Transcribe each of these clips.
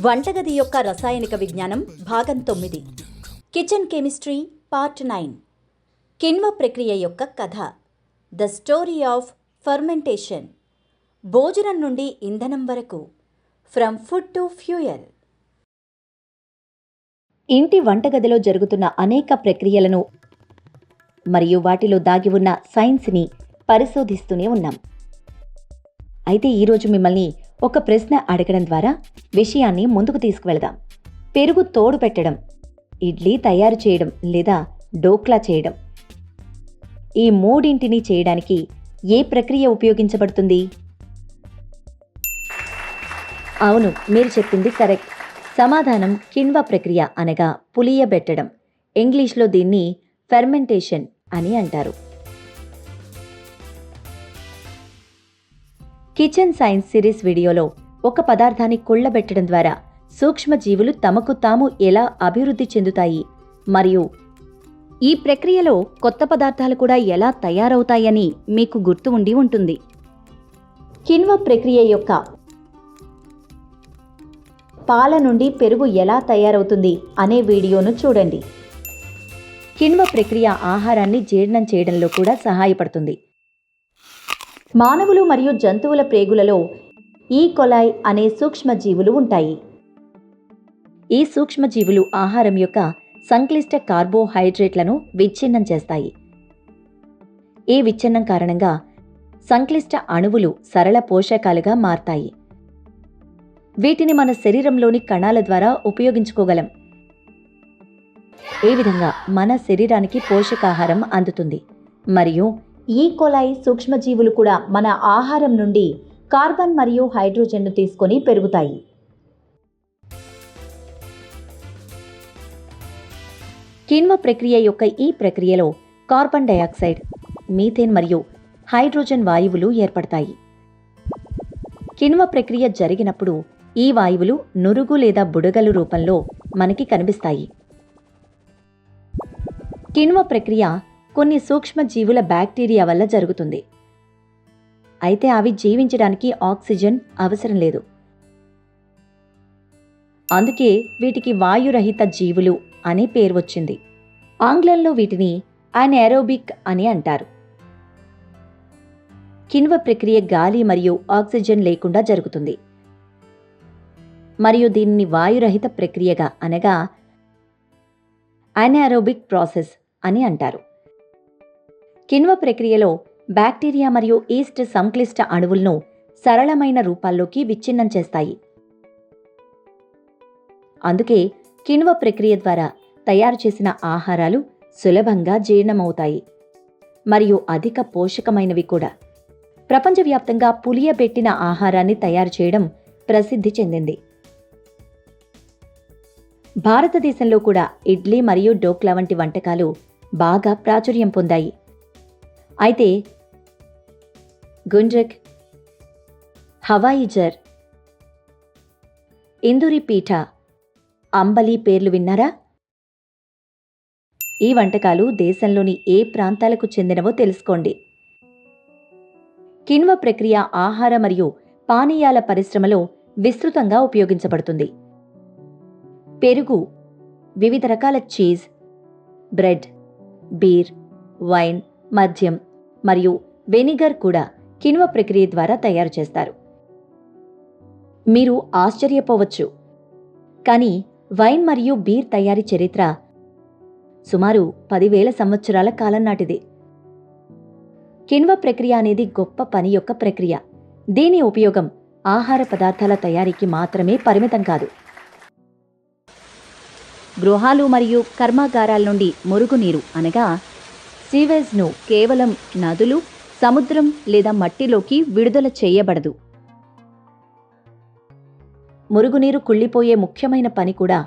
వంటగది యొక్క రసాయనిక విజ్ఞానం భాగం తొమ్మిది. Kitchen chemistry part nine. కిణ్వ ప్రక్రియ యొక్క కథ. The story of fermentation. భోజనం నుండి ఇంధనం వరకు. From food to fuel. ఇంటి వంటగదిలో జరుగుతున్న అనేక ప్రక్రియలను మరియు వాటిలో దాగి ఉన్న సైన్స్ని పరిశోధిస్తూనే ఉన్నాం. అయితే ఈరోజు మిమ్మల్ని ఒక ప్రశ్న అడగడం ద్వారా విషయాన్ని ముందుకు తీసుకువెళదాం. పెరుగు తోడు పెట్టడం ఇడ్లీ తయారు చేయడం లేదా డోక్లా చేయడం. ఈ మూడింటిని చేయడానికి ఏ ప్రక్రియ ఉపయోగించబడుతుంది? అవును మీరు చెప్పింది కరెక్ట్. సమాధానం కిణ్వ ప్రక్రియ అనగా పులియబెట్టడం. ఇంగ్లీష్లో దీన్ని ఫెర్మెంటేషన్ అని అంటారు. కిచెన్ సైన్స్ సిరీస్ వీడియోలో ఒక పదార్థాన్ని కుళ్ళబెట్టడం ద్వారా సూక్ష్మజీవులు తమకు తాము ఎలా అభివృద్ధి చెందుతాయి? మరియు ఈ ప్రక్రియలో కొత్త పదార్థాలు కూడా ఎలా తయారవుతాయని మీకు గుర్తు ఉండి ఉంటుంది. కిణ్వ ప్రక్రియ యొక్క పాల నుండి పెరుగు ఎలా తయారవుతుంది అనే వీడియోను చూడండి. కిణ్వ ప్రక్రియ ఆహారాన్ని జీర్ణం చేయడంలో కూడా సహాయపడుతుంది. మానవులు మరియు జంతువుల ప్రేగులలో ఈ కొలాయ్ అనే సూక్ష్మజీవులు ఉంటాయి. ఈ సూక్ష్మజీవులు ఆహారం యొక్క సంక్లిష్ట కార్బోహైడ్రేట్లను విచ్ఛిన్నం చేస్తాయి. ఈ విచ్ఛిన్నం కారణంగా సంక్లిష్ట అణువులు సరళ పోషకాలుగా మారతాయి. వీటిని మన శరీరంలోని కణాల ద్వారా ఉపయోగించుకోగలం. ఈ విధంగా మన శరీరానికి పోషకాహారం అందుతుంది. మరియు ఈ కొలాయి సూక్ష్మజీవులు కూడా మన ఆహారం నుండి కార్బన్ మరియు హైడ్రోజన్ను తీసుకొని పెరుగుతాయి. కిణ్వ ప్రక్రియ యొక్క ఈ ప్రక్రియలో కార్బన్ డయాక్సైడ్ మీథేన్ మరియు హైడ్రోజన్ వాయువులు ఏర్పడతాయి. కిణ్వ ప్రక్రియ జరిగినప్పుడు ఈ వాయువులు నురుగు లేదా బుడగలు రూపంలో మనకి కనిపిస్తాయి. కిణ్వ ప్రక్రియ కొన్ని సూక్ష్మజీవుల బ్యాక్టీరియా వల్ల జరుగుతుంది. అయితే అవి జీవించడానికి ఆక్సిజన్ అవసరం లేదు. అందుకే వీటికి వాయురహిత జీవులు అనే పేరు వచ్చింది. ఆంగ్లంలో వీటిని అన్ఏరోబిక్ అని అంటారు. కిణ్వ ప్రక్రియ గాలి మరియు ఆక్సిజన్ లేకుండా జరుగుతుంది. మరియు దీనిని వాయురహిత ప్రక్రియగా అనగా అన్ఏరోబిక్ ప్రాసెస్ అని అంటారు. కిణ్వ ప్రక్రియలో బ్యాక్టీరియా మరియు ఈస్ట్ సంక్లిష్ట అణువులను సరళమైన రూపాల్లోకి విచ్ఛిన్నం చేస్తాయి. అందుకే కిణ్వ ప్రక్రియ ద్వారా తయారు చేసిన ఆహారాలు సులభంగా జీర్ణమవుతాయి మరియు అధిక పోషకమైనవి కూడా. ప్రపంచవ్యాప్తంగా పులియబెట్టిన ఆహారాన్ని తయారు చేయడం ప్రసిద్ధి చెందింది. భారతదేశంలో కూడా ఇడ్లీ మరియు డోక్లా వంటి వంటకాలు బాగా ప్రాచుర్యం పొందాయి. అయితే గుండ్రక్ హవాయిజర్ ఇందూరి పీఠ అంబలి పేర్లు విన్నారా? ఈ వంటకాలు దేశంలోని ఏ ప్రాంతాలకు చెందినవో తెలుసుకోండి. కిణ్వ ప్రక్రియ ఆహార మరియు పానీయాల పరిశ్రమలో విస్తృతంగా ఉపయోగించబడుతుంది. పెరుగు వివిధ రకాల చీజ్ బ్రెడ్ బీర్ వైన్ మద్యం మరియు వెనిగర్ కూడా కిణ్వ ప్రక్రియ ద్వారా తయారు చేస్తారు. మీరు ఆశ్చర్యపోవచ్చు. కానీ వైన్ మరియు బీర్ తయారీ చరిత్ర సుమారు పదివేల సంవత్సరాల కాలం నాటిది. కిణ్వ ప్రక్రియ అనేది గొప్ప పని యొక్క ప్రక్రియ. దీని ఉపయోగం ఆహార పదార్థాల తయారీకి మాత్రమే పరిమితం కాదు. గృహాలు మరియు కర్మాగారాల నుండి మురుగునీరు అనగా సీవేజ్ను కేవలం నదులు సముద్రం లేదా మట్టిలోకి విడుదల చేయబడదు. మురుగునీరు కుళ్ళిపోయే ముఖ్యమైన పని కూడా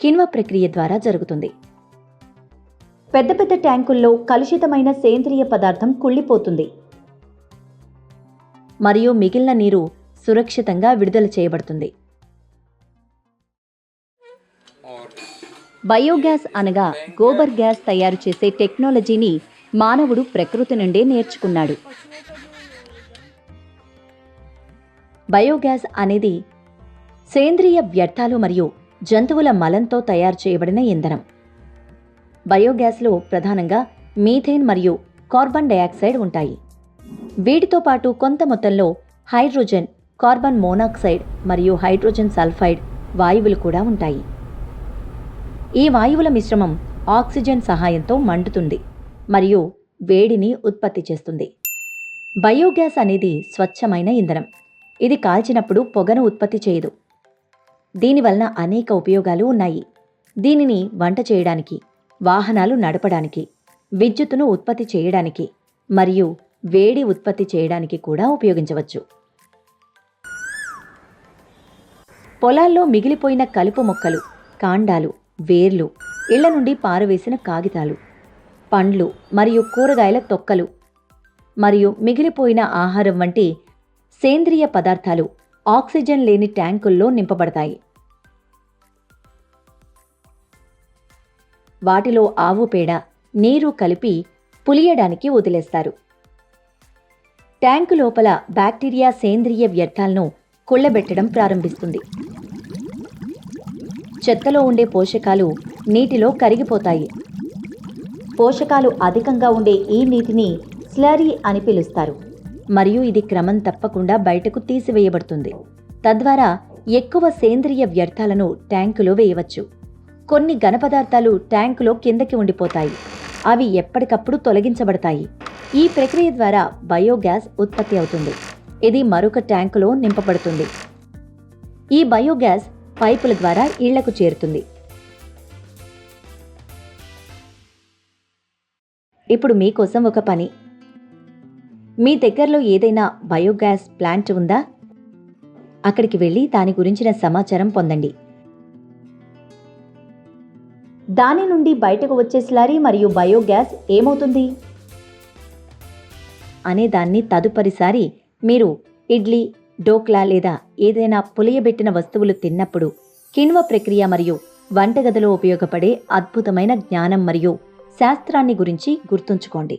కిణ్వ ప్రక్రియ ద్వారా జరుగుతుంది. పెద్ద పెద్ద ట్యాంకుల్లో కలుషితమైన సేంద్రియ పదార్థం కుళ్ళిపోతుంది. మరియు మిగిలిన నీరు సురక్షితంగా విడుదల చేయబడుతుంది. బయోగ్యాస్ అనగా గోబర్ గ్యాస్ తయారు చేసే టెక్నాలజీని మానవుడు ప్రకృతి నుండే నేర్చుకున్నాడు. బయోగ్యాస్ అనేది సేంద్రియ వ్యర్థాలు మరియు జంతువుల మలంతో తయారు చేయబడిన ఇంధనం. బయోగ్యాస్లో ప్రధానంగా మీథేన్ మరియు కార్బన్ డయాక్సైడ్ ఉంటాయి. వీటితో పాటు కొంత మొత్తంలో హైడ్రోజన్ కార్బన్ మోనాక్సైడ్ మరియు హైడ్రోజన్ సల్ఫైడ్ వాయువులు కూడా ఉంటాయి. ఈ వాయువుల మిశ్రమం ఆక్సిజన్ సహాయంతో మండుతుంది మరియు వేడిని ఉత్పత్తి చేస్తుంది. బయోగ్యాస్ అనేది స్వచ్ఛమైన ఇంధనం. ఇది కాల్చినప్పుడు పొగను ఉత్పత్తి చేయదు. దీనివలన అనేక ఉపయోగాలు ఉన్నాయి. దీనిని వంట చేయడానికి వాహనాలు నడపడానికి విద్యుత్తును ఉత్పత్తి చేయడానికి మరియు వేడి ఉత్పత్తి చేయడానికి కూడా ఉపయోగించవచ్చు. పొలాల్లో మిగిలిపోయిన కలుపు మొక్కలు కాండాలు వేర్లు ఇళ్ళ నుండి పారవేసిన కాగితాలు పండ్లు మరియు కూరగాయల తొక్కలు మరియు మిగిలిపోయిన ఆహారం వంటి సేంద్రియ పదార్థాలు ఆక్సిజన్ లేని ట్యాంకుల్లో నింపబడతాయి. వాటిలో ఆవు పేడ నీరు కలిపి పులియడానికి వదిలేస్తారు. ట్యాంకు లోపల బ్యాక్టీరియా సేంద్రియ వ్యర్థాలను కుళ్ళబెట్టడం ప్రారంభిస్తుంది. చెత్తలో ఉండే పోషకాలు నీటిలో కరిగిపోతాయి. పోషకాలు అధికంగా ఉండే ఈ నీటిని స్లరీ అని పిలుస్తారు. మరియు ఇది క్రమం తప్పకుండా బయటకు తీసివేయబడుతుంది. తద్వారా ఎక్కువ సేంద్రియ వ్యర్థాలను ట్యాంకులో వేయవచ్చు. కొన్ని ఘనపదార్థాలు ట్యాంకులో కిందకి ఉండిపోతాయి. అవి ఎప్పటికప్పుడు తొలగించబడతాయి. ఈ ప్రక్రియ ద్వారా బయోగ్యాస్ ఉత్పత్తి అవుతుంది. ఇది మరొక ట్యాంకులో నింపబడుతుంది. ఈ బయోగ్యాస్ పైపుల ద్వారా ఇళ్ళకు చేరుతుంది. ఇప్పుడు మీకోసం ఒక పని. మీ దగ్గరలో ఏదైనా బయోగ్యాస్ ప్లాంట్ ఉందా? అక్కడికి వెళ్ళి దాని గురించిన సమాచారం పొందండి. దాని నుండి బయటకు వచ్చే స్లారీ మరియు బయోగ్యాస్ ఏమవుతుంది? అనే దాన్ని తదుపరిసారి మీరు ఇడ్లీ డోక్లా లేదా ఏదైనా పులియబెట్టిన వస్తువులు తిన్నప్పుడు కిణ్వ ప్రక్రియ మరియు వంటగదిలో ఉపయోగపడే అద్భుతమైన జ్ఞానం మరియు శాస్త్రాన్ని గురించి గుర్తుంచుకోండి.